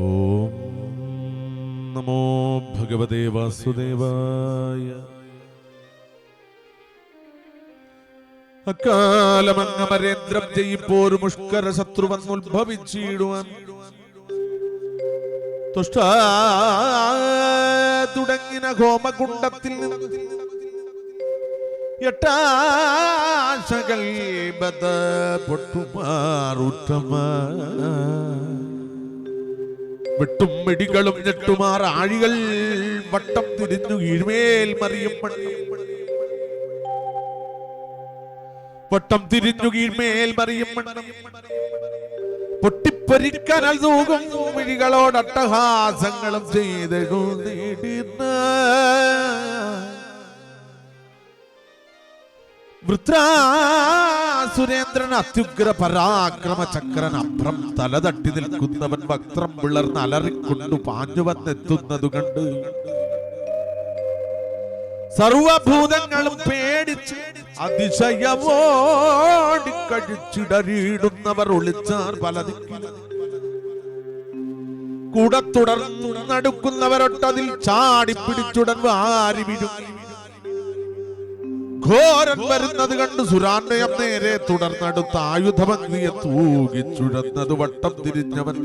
ഓം നമോ ഭഗവതേ വാസുദേവായ അക്കാലമങ്ങമരേന്ദ്രം ജയിപ്പോരു മുഷ്കര ശത്രുവന്നുദ്ഭവിച്ചിടുവാൻ തുഷ്ട തുടങ്ങിന ഹോമകുണ്ടത്തിൽ നിന്ന് എട്ടാശകൾ ബദ പൊട്ടുമാറുറ്റമ. വെട്ടും മിടികളും ഞെട്ടുമാർ ആഴികൾ വട്ടം തിരിഞ്ഞു കീഴ്മേൽ മറിയും വട്ടം തിരിഞ്ഞു കീഴ്മേൽ മറിയും പൊട്ടിപ്പരിക്കനൽ തൂകും മിഴികളോട് അട്ടഹാസങ്ങളും ചെയ്തെഴുന്നേടിന വൃത്രാസുരേന്ദ്രൻ അത്യുഗ്ര പരാക്രമ ചക്രൻ അഭ്രം തലതട്ടി നിൽക്കുന്നവൻ വക്രം വിളർന്ന് അലറിക്കൊണ്ടു പാഞ്ഞു വന്നെത്തുന്നതു കണ്ട്. സർവഭൂതങ്ങളും പേടിച്ച് അതിശയവോടി കഴിച്ചിടറിയിടുന്നവർ ഒളിച്ചാർ പല ദിക്കിലും കൂടെ തുടർന്നു നടുക്കുന്നവരൊട്ടതിൽ ചാടി പിടിച്ചുടൻ വാരി വിഴുങ്ങി ഘോരൻ വരുന്നത് കണ്ട് സുരാന്നയം നേരെ തുടർന്നടുത്ത ആയുധഭംഗിയെ തൂകി ചുഴന്നത് വട്ടം തിരിഞ്ഞവൻ.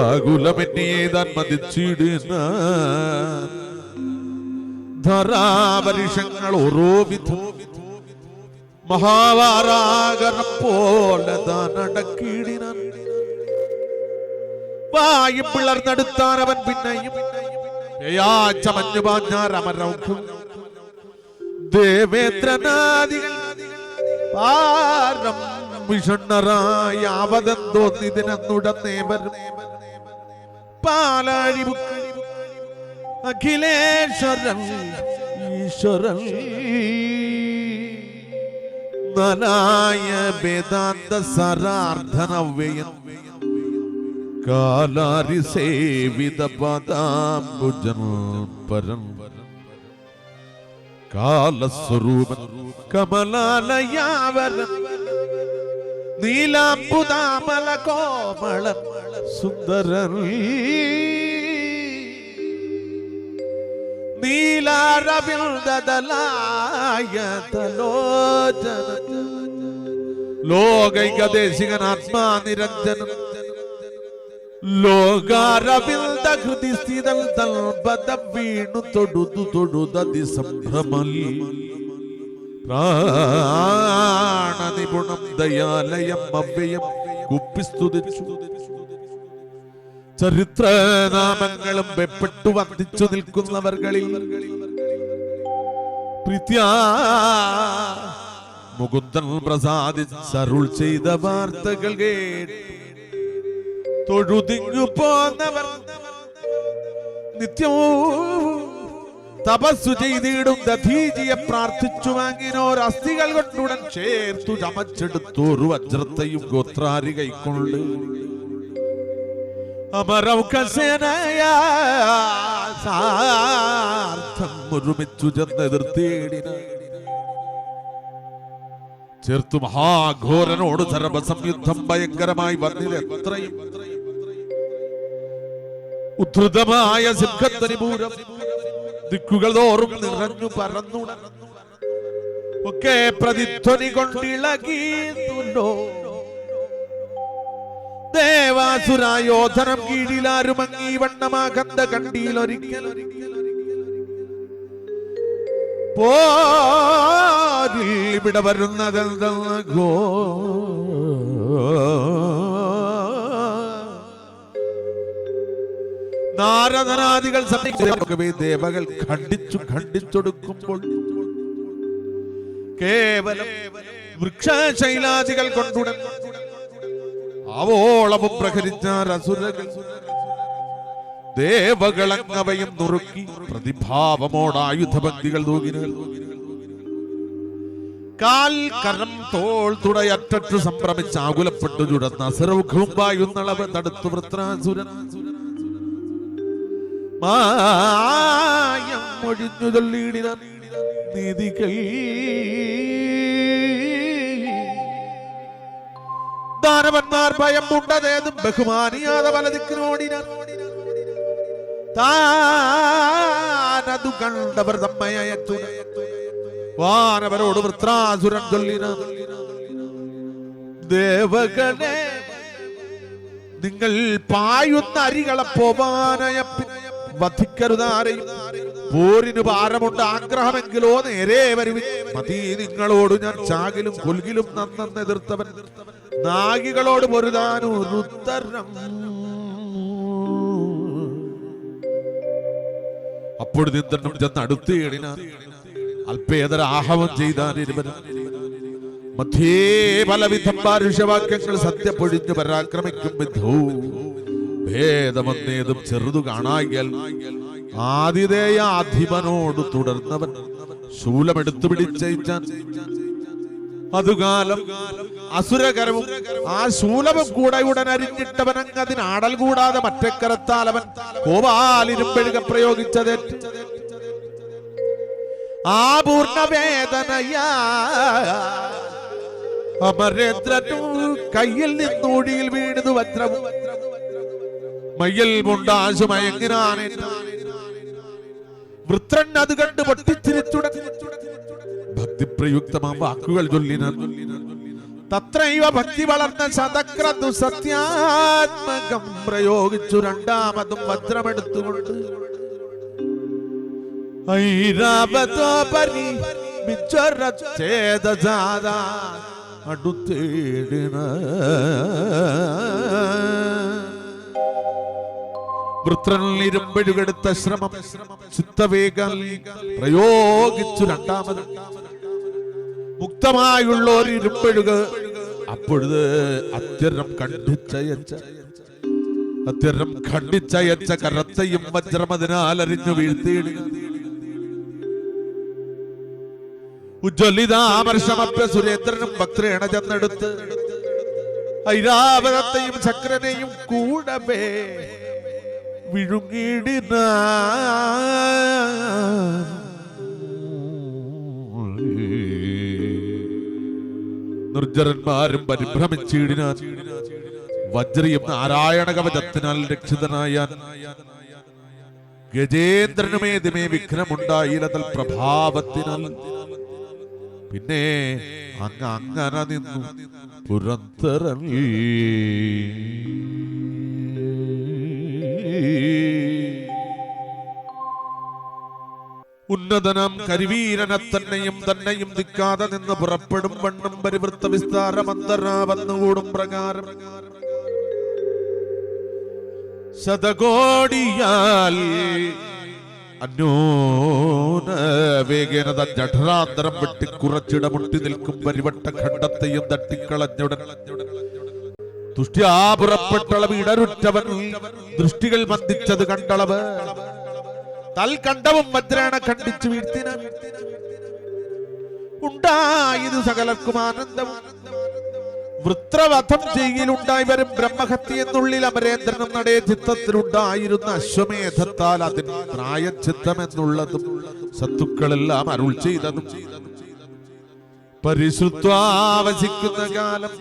ആകുലമെന്നിയെ താൻ മതിച്ചിടുന്ന ധരാപരിഷങ്ങൾ ഓരോ വിധം മഹാവാരാകര പോലെ താൻ വായും പിളർന്നെടുത്താൻ അവൻ പിന്നെയും. ചമഞ്ഞു ദേവേന്ദ്രനാദികൾ പാരം വിഷണ്ണറായ അവതെന്തോന്നിതിനെന്നുടന്നേവരും പാലാഴി അഖിലേശ്വരൻ ഈശ്വരൻ. നനായ വേദാന്ത സരാർദ്ധനവ്യയം. കാലാരി സേവിത പദാംബുജൻ പരൻ കാലസ്വരൂപൻ കമലാലയാവരൻ നീലാംബുദാമല കോമള സുന്ദരൻ. ലോകൈകദേശികൻ ആത്മാനിരഞ്ജനം ലോകാരവിന്ദ ഹൃദി സ്ഥിതൽ തൽപദ വീണു തൊടുതു തൊടുതതി സംഭ്രമലി പ്രാണനിപുണം ദയാലയം അവ്യയം കുപ്പിസ്തുതിച്ചു. ചരിത്രനാമങ്ങളും വെപ്പെട്ടു വന്ദിച്ചു നിൽക്കുന്നവർകളിൽ പ്രീത്യാ മുകുന്ദൻ പ്രസാദിച്ചരുൾ ചെയ്ത വാർത്തകൾ കേട്ട്. തൊഴുതിങ്ങു പോന്നവർ നിത്യവും തപസ്സു ചെയ്തിടും ദധീജിയെ പ്രാർത്ഥിച്ചു വാങ്ങിനോർ അസ്ഥികൾ കൊണ്ടുടൻ ചേർത്തു ചമച്ചെടുത്തോരു വജ്രത്തെയും ഗോത്രാരി കൈക്കൊണ്ട്. അമരൗഖസേനയാർത്ഥം ഒരുമിച്ചു ചെന്ന് എതിർത്തേടിന ചേർത്തു മഹാഘോരനോട് സർവസംയുദ്ധം ഭയങ്കരമായി വന്നിത് എത്രയും ഉദ്ധൃതമായ സിംഹത്തനിപൂരം ദിക്കുകൾ തോറും നിറഞ്ഞു പറന്നു. ഒക്കെ പ്രതിധ്വനി കൊണ്ടിളകിയിട്ടുണ്ടോ ദേവാസുരായോധനം കീഴിലാരുമങ്ങി വണ്ണമാകന്ത കണ്ടിയിലൊരിക്കൽ പോരിൽ ഇവിടെ വരുന്നതെന്തെന്ന് നാരദനാദികൾ ദേവകൾ ഖണ്ഡിച്ചു ഖണ്ഡിച്ചൊടുക്കുമ്പോൾ കേവലം വൃക്ഷശൈലാദികൾ കൊണ്ടുടൻ അവോളവ് പ്രഹരിച്ച അസുരകൾ ദേവകളങ്ങവയും നുറുക്കി പ്രതിഭാവമോട് ആയുധബന്ധികൾ കാൽ കരം തോൾ തുടയറ്റു സംഭ്രമിച്ച് ആകുലപ്പെട്ടു ചുടന്ന വായുന്നളവ് തടുത്തു വൃത്രാസുരൻ. മായം ഒഴിഞ്ഞു ചൊല്ലിയിടിന നീതികൾ ദാനവന്മാർ ഭയം ഉണ്ടതേത് ബഹുമാനിയാതെ വലതിക്കിനോടി താനതു കണ്ടവർ തമ്മയത്തുന വാനവരോട് വൃത്രാസുരൻ ചൊല്ലിന ദേവകളെ നിങ്ങൾ പായുന്ന അരികളെ പോവാനയ വധിക്കരുതാരെയും പോരിന് ഭാരമുണ്ട് ആഗ്രഹമെങ്കിലോ നേരെ വരുവിൻ. മതി നിങ്ങളോട് ഞാൻ ചാകിലും കൊൽകിലും നന്നെന്ന് എതിർത്തവൻ. നാഗികളോട് പൊരുതാനൊരുത്തരം അപ്പോഴും ചെന്ന് അടുത്ത് എണിനാൻ അല്പേതര ആഹവം ചെയ്താൻ ഇരുവരും മധ്യേ പലവിധം പാരുഷവാക്യങ്ങൾ സത്യപ്പൊഴിഞ്ഞു പരാക്രമിക്കും വിധവും ഭേദമെന്നേതും ചെറുതു കാണാകിയാൽ ആതിഥേയ അധിപനോട് തുടർന്നവൻ ശൂലമെടുത്തു പിടിച്ചയച്ച അതുകാലം അസുരകരവും ആ ശൂലവും കൂടെ ഉടൻ അരിഞ്ഞിട്ടവനങ്ങ് അതിന് ആടൽ കൂടാതെ മറ്റക്കരത്താൽ അവൻ കോപാലിരുമ്പഴുക പ്രയോഗിച്ചത്. ആ പൂർണവേദനയാ അമരേന്ദ്രനു കയ്യിൽ നിന്നൂടിയിൽ വീണതു വജ്രവും. മയ്യൽ മുണ്ടാശു മയങ്ങിനാണ് വൃത്രൻ അത് കണ്ട് പൊട്ടിച്ചിരിച്ചുടൻ ഭക്തിപ്രയുക്തമാം വാക്കുകൾ ചൊല്ലിന തത്രൈവ ഭക്തി വളർന്ന ശതക്രതു സത്യാത്മകം പ്രയോഗിച്ചു രണ്ടാമതും വജ്രമെടുത്തുകൊണ്ട്. വിച്ചൊരച്ഛേദജാത അടുത്തേടിന. വൃത്രനിൽ ഇരുമ്പഴുകെടുത്ത ശ്രമം ചിത്തവേഗം പ്രയോഗിച്ചു രണ്ടാമത്. മുക്തമായുള്ള ഒരു ഇരുമ്പഴുക. അപ്പോഴത് അത്യരം കണ്ടിച്ചയച്ച അത്യരം ഖണ്ഡിച്ചയച്ച കരത്തയും വജ്രം അതിനാൽ അറിഞ്ഞു വീഴ്ത്തിയിടുക സുരേന്ദ്രനും ഭക്തേണ ചെന്നെടുത്ത് ഐരാവതത്തെയും ചക്രനെയും കൂടവേ നിർജരന്മാരും പരിഭ്രമിച്ചിടിനാൻ വജ്രിയും നാരായണ കവചത്തിനാൽ രക്ഷിതനായ ഗജേന്ദ്രനുമേതുമേ വിഘ്നമുണ്ടായില്ലതൽ പ്രഭാവത്തിനാൽ. പിന്നെ അങ്ങ് അങ്ങനെ നിന്നു പുറത്തിറങ്ങി. ഉന്നതനം കരിവീരനെ തന്നെയും തന്നെയും നിൽക്കാതെ നിന്ന് പുറപ്പെടും വണ്ണം പരിവൃത്ത വിസ്താരമന്തരാവന്നുകൂടും പ്രകാരം. ശതകോടിയാൽ അന്യോനവേഗേന ജഠരാന്തരം വെട്ടി കുറച്ചിട മുട്ടി നിൽക്കും പരിവട്ട ഖണ്ഡത്തെയും തട്ടിക്കളഞ്ഞുടൻ. തുഷ്ടി ആ പുറപ്പെട്ടളവ് ഇടരുറ്റവൻ ദൃഷ്ടികൾ മന്ദിച്ചത് കണ്ടളവ്. തൽക്കണ്ടവും മദ്രാണ ഖണ്ഡിച്ചു വീഴ്ത്തിന. ഉണ്ടായത് സകലർക്കും ആനന്ദം. വൃത്രവധം ചെയ്യലുണ്ടായി വരും ബ്രഹ്മഹത്യ എന്നുള്ളിൽ അമരേന്ദ്രനും നടേ ചിത്തത്തിലുണ്ടായിരുന്ന അശ്വമേധത്താൽ അതിന് പ്രായച്ചിത്തം എന്നുള്ളതും സത്തുക്കളെല്ലാം അരുൾ ചെയ്തതും. പരിശുദ്ധാവശിക്കുന്ന കാലം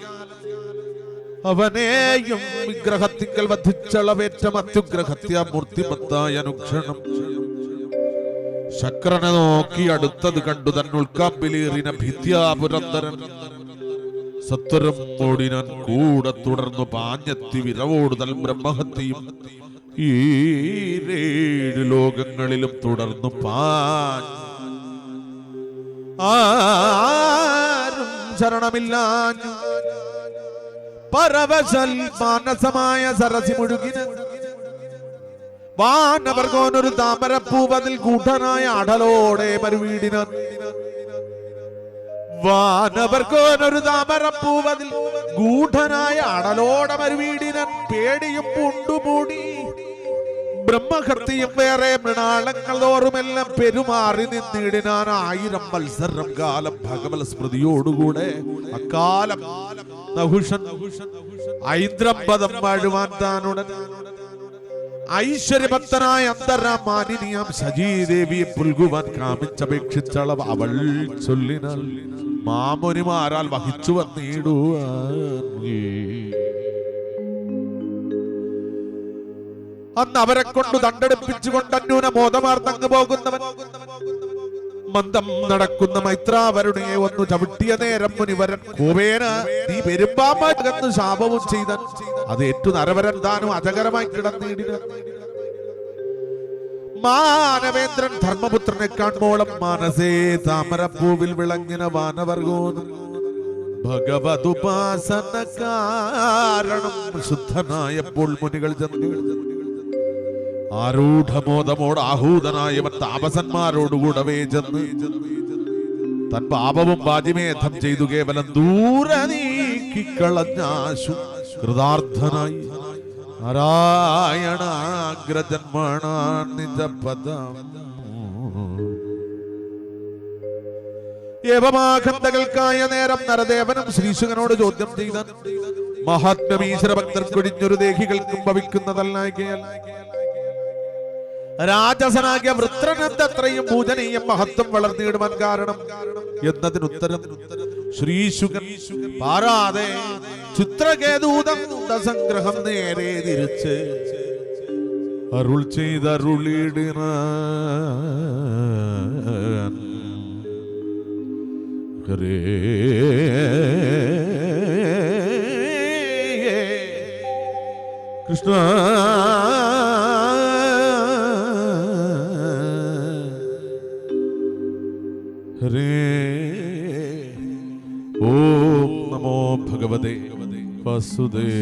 അവനെയും വിഗ്രഹത്തിങ്കൽ വധിച്ചളവേറ്റ അത്യുഗ്രഹത്യ മൂർത്തിമത്തായ അനുക്ഷണം. ശക്രനെ നോക്കി അടുത്തത് കണ്ടു തന്നുൾക്കാമ്പിലേറിന ഭിത്യാപുരന്തരൻ സത്വരം ഓടിനാൻ കൂടെ തുടർന്നു പാഞ്ഞെത്തി വിരവോടുതൽ ബ്രഹ്മഹത്യം ഈ ഏഴ് ലോകങ്ങളിലും തുടർന്നു പാ ആരും ശരണമില്ലാഞ്ഞു. പരവശൽ മാനസമായ സരസി മുഴുകിന. വാനവർഗോനൊരു താമരപ്പൂവതിൽ കൂട്ടനായ അടലോടെ മരുവീടിന വാനവർഗോനൊരു താമരപ്പൂവതിൽ ഗൂഢനായ അടലോടെ മരുവീടിനൻ പേടിയും പുണ്ടുമൂടി. ബ്രഹ്മഹർത്തിയും വേറെ മൃണാളങ്ങൾ തോറുമെല്ലാം പെരുമാറി നിന്നിടിനാൻ ആയിരം മത്സരം കാലം ഭഗവത് സ്മൃതിയോടുകൂടെ അക്കാലം നഹുഷൻ ഐന്ദ്രംപദം വാഴുവാൻ താനുടൻ. ഐശ്വര്യഭക്തനായ അന്തരാമാനിനിയാം സജീദേവിയെ പുൽകുവാൻ കാമിച്ചപേക്ഷിച്ചളവ് അവൾ ചൊല്ലിനാൽ. മാമുനിമാരാൽ വഹിച്ചു വന്നിടുവാൻ അന്ന് അവരെ കൊണ്ട് ദണ്ടെടുപ്പിച്ചുകൊണ്ട് അന്യൂന ബോധമാർന്നങ്ങ് പോകുന്നവൻ. മന്ദം നടക്കുന്ന മൈത്രാവരുണിയെ ഒന്ന് ചവിട്ടിയ നേരം മുനിവരൻ കോവേന നീ പെരുമ്പാമ്പെന്ന് ശാപവും ചെയ്ത അത് ഏറ്റു നരവരൻ താനും അജകരമായി കിടന്നിടിന്. മാനവേന്ദ്രൻ ധർമ്മപുത്രനെ കാൺമോളം മാനസേ താമരപ്പൂവിൽ വിളങ്ങിന വാനവർഗോ ഭഗവതുപാസന കാരണം ശുദ്ധനായപ്പോൾ മുനികൾ ചെന്നു ആരൂഢമോദമോട് ആഹൂതനായവൻ താപസന്മാരോടുകൂടവേ ചെന്ന് തൻ പാപവും പാതിമേധം ചെയ്തു കേവലം ദൂരെ നീക്കിക്കളഞ്ഞാശു. കൃതാർത്ഥനായി. നാരായണാഗ്രജന്മണ നിജപദം. യവമാഖന്തകൾക്കായ നേരം നരദേവനും ശ്രീശുഖനോട് ചോദ്യം ചെയ്ത മഹാത്മീശ്വര ഭക്തർ കൊടിഞ്ഞൊരു ദേഹികൾക്കും ഭവിക്കുന്നതല്ലായികയാൽ രാജസനാകിയ വൃത്രനന്തത്രയും പൂജനീയം മഹത്വം വളർന്നിടുവാൻ കാരണം എന്നതിന് ഉത്തരം ശ്രീശുഖൻ പാരാതെ ചിത്രകേതൂതം സംഗ്രഹം നേരെ തിരിച്ച് അരുൾ ചെയ്തരുളിടിന കൃഷ്ണ. ഓം നമോ ഭഗവതേ വസുദേവായ